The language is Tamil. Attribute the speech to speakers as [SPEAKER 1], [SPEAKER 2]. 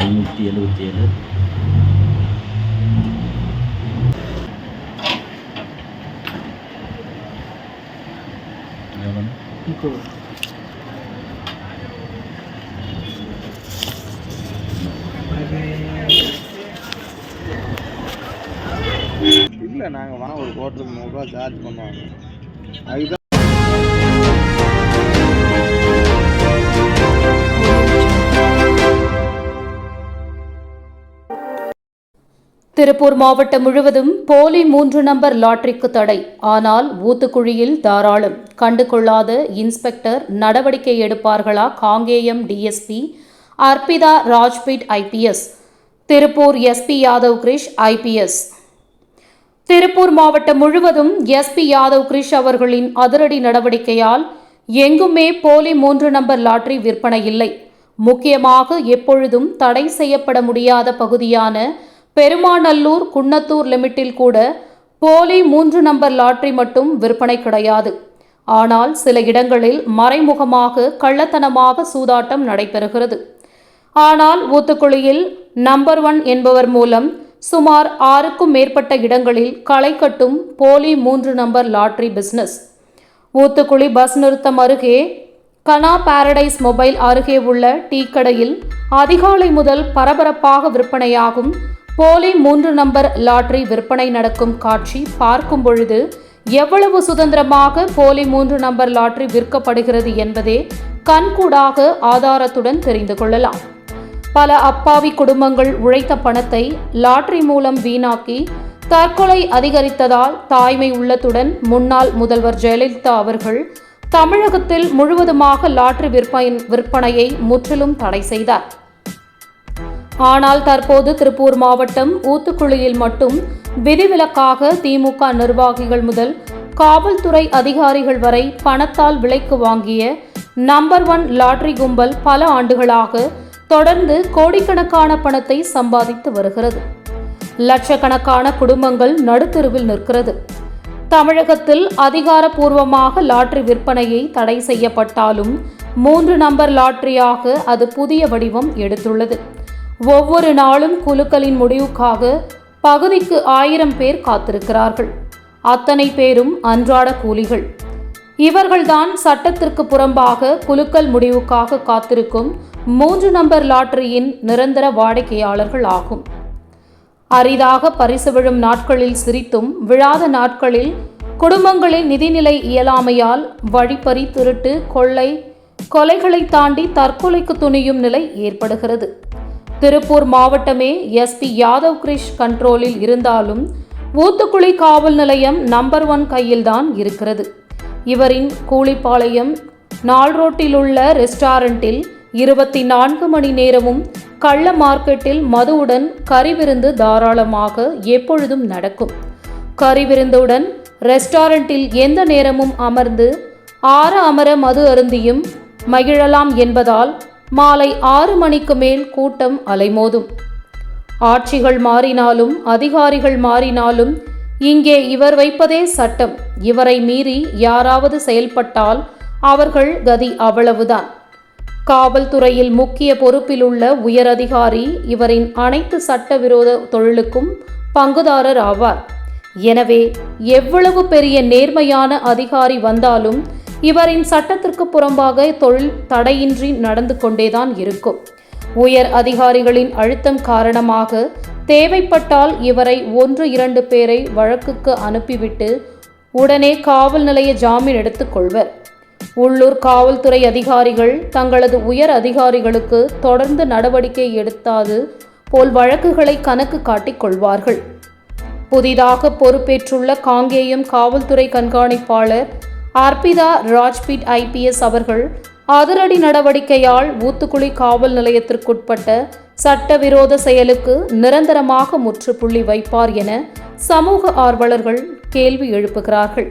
[SPEAKER 1] ஐநூற்றி எழுபத்தி ஏழு எவ்வளோ
[SPEAKER 2] இல்லை நாங்கள் வாங்க ஒரு கோட்டருக்கு நூறுரூவா சார்ஜ் பண்ணுவாங்க அதுதான்
[SPEAKER 3] திருப்பூர் மாவட்டம் முழுவதும் போலி மூன்று நம்பர் லாட்டரிக்கு தடை. ஆனால் ஊத்துக்குழியில் தாராளம். கண்டுகொள்ளாத இன்ஸ்பெக்டர் நடவடிக்கை எடுப்பார்களா Kangeyam DSP? Arpita Rajput IPS Tiruppur SP Yadav Krish IPS Tiruppur மாவட்டம் முழுவதும் எஸ்பி யாதவ் கிரிஷ் அவர்களின் அதிரடி நடவடிக்கையால் எங்குமே போலி மூன்று நம்பர் லாட்டரி விற்பனை இல்லை. முக்கியமாக எப்பொழுதும் தடை செய்யப்பட முடியாத பகுதியான பெருமாநல்லூர் குன்னத்தூர் லிமிட்டில் கூட போலி மூன்று நம்பர் லாட்டரி மட்டும் விற்பனை கிடையாது. ஆனால் சில இடங்களில் மறைமுகமாக கள்ளத்தனமாக சூதாட்டம் நடைபெறுகிறது. ஆனால் ஊத்துக்குழியில் நம்பர் ஒன் என்பவர் மூலம் சுமார் ஆறுக்கும் மேற்பட்ட இடங்களில் களை கட்டும் போலி மூன்று number lottery business Uthukuli bus நிறுத்தம் அருகே கனா பாரடைஸ் மொபைல் அருகே உள்ள டீ கடையில் அதிகாலை முதல் பரபரப்பாக விற்பனையாகும் போலி மூன்று நம்பர் லாட்டரி விற்பனை நடக்கும் காட்சி பார்க்கும் பொழுது எவ்வளவு சுதந்திரமாக போலி மூன்று நம்பர் லாட்டரி விற்கப்படுகிறது என்பதே கண்கூடாக ஆதாரத்துடன் தெரிந்து கொள்ளலாம். பல அப்பாவி குடும்பங்கள் உழைத்த பணத்தை லாட்டரி மூலம் வீணாக்கி தற்கொலை அதிகரித்ததால் தாய்மை உள்ளத்துடன் முன்னாள் முதல்வர் ஜெயலலிதா அவர்கள் தமிழகத்தில் முழுவதுமாக லாட்டரி விற்பனை விற்பனையை முற்றிலும் தடை செய்தார். ஆனால் தற்போது திருப்பூர் மாவட்டம் ஊத்துக்குளியில் மட்டும் விதிவிலக்காக திமுக நிர்வாகிகள் முதல் காவல்துறை அதிகாரிகள் வரை பணத்தால் விலைக்கு வாங்கிய நம்பர் ஒன் லாட்ரி கும்பல் பல ஆண்டுகளாக தொடர்ந்து கோடிக்கணக்கான பணத்தை சம்பாதித்து வருகிறது. லட்சக்கணக்கான குடும்பங்கள் நடுத்தெருவில் நிற்கிறது. தமிழகத்தில் அதிகாரப்பூர்வமாக லாட்ரி விற்பனையை தடை செய்யப்பட்டாலும் மூன்று நம்பர் லாட்ரியாக அது புதிய வடிவம் எடுத்துள்ளது. ஒவ்வொரு நாளும் குலுக்களின் முடிவுக்காக பகுதிக்கு ஆயிரம் பேர் காத்திருக்கிறார்கள். அத்தனை பேரும் அன்றாட கூலிகள். இவர்கள்தான் சட்டத்திற்கு புறம்பாக குலுக்கல் முடிவுக்காக காத்திருக்கும் மூன்று நம்பர் லாட்டரியின் நிரந்தர வாடிக்கையாளர்கள் ஆகும். அரிதாக பரிசு விழும் நாட்களில் சிரித்தும் விழாத நாட்களில் குடும்பங்களின் நிதிநிலை இயலாமையால் வழிப்பறி திருட்டு கொள்ளை கொலைகளை தாண்டி தற்கொலைக்கு துணியும் நிலை ஏற்படுகிறது. திருப்பூர் மாவட்டமே எஸ்பி யாதவ் கிரிஷ் கண்ட்ரோலில் இருந்தாலும் ஊத்துக்குளி காவல் நிலையம் நம்பர் ஒன் கையில்தான் இருக்கிறது. இவரின் கூலிப்பாளையம் நாள் ரோட்டில் உள்ள ரெஸ்டாரண்டில் இருபத்தி நான்கு மணி நேரமும் கள்ள மார்க்கெட்டில் மதுவுடன் கறிவிருந்து தாராளமாக எப்பொழுதும் நடக்கும். கறிவிருந்துடன் ரெஸ்டாரண்டில் எந்த நேரமும் அமர்ந்து ஆற அமர மது அருந்தியும் மகிழலாம் என்பதால் மாலை ஆறு மணிக்கு மேல் கூட்டம் அலைமோதும். ஆட்சிகள் மாறினாலும் அதிகாரிகள் மாறினாலும் இங்கே இவர் வைப்பதே சட்டம். இவரை மீறி யாராவது செயல்பட்டால் அவர்கள் கதி அவ்வளவுதான். காவல்துறையில் முக்கிய பொறுப்பில் உள்ள உயரதிகாரி இவரின் அனைத்து சட்டவிரோத தொழிலுக்கும் பங்குதாரர் ஆவார். எனவே எவ்வளவு பெரிய நேர்மையான அதிகாரி வந்தாலும் இவரின் சட்டத்திற்கு புறம்பாக தொழில் தடையின்றி நடந்து கொண்டேதான் இருக்கும். உயர் அதிகாரிகளின் அழுத்தம் காரணமாக தேவைப்பட்டால் இவரை ஒன்று இரண்டு பேரை வழக்குக்கு அனுப்பிவிட்டு உடனே காவல் நிலைய ஜாமீன் எடுத்துக்கொள்வர் உள்ளூர் காவல்துறை அதிகாரிகள் தங்களது உயர் அதிகாரிகளுக்கு தொடர்ந்து நடவடிக்கை எடுத்தாது போல் வழக்குகளை கணக்கு காட்டிக் கொள்வார்கள். புதிதாக பொறுப்பேற்றுள்ள காங்கேயம் காவல்துறை கண்காணிப்பாளர் அர்பிதா ராஜ்பீட் ஐபிஎஸ் அவர்கள் அதிரடி நடவடிக்கையால் ஊத்துக்குளி காவல் நிலையத்திற்குட்பட்ட சட்டவிரோத செயலுக்கு நிரந்தரமாக முற்றுப்புள்ளி வைப்பார் என சமூக ஆர்வலர்கள் கேள்வி எழுப்புகிறார்கள்.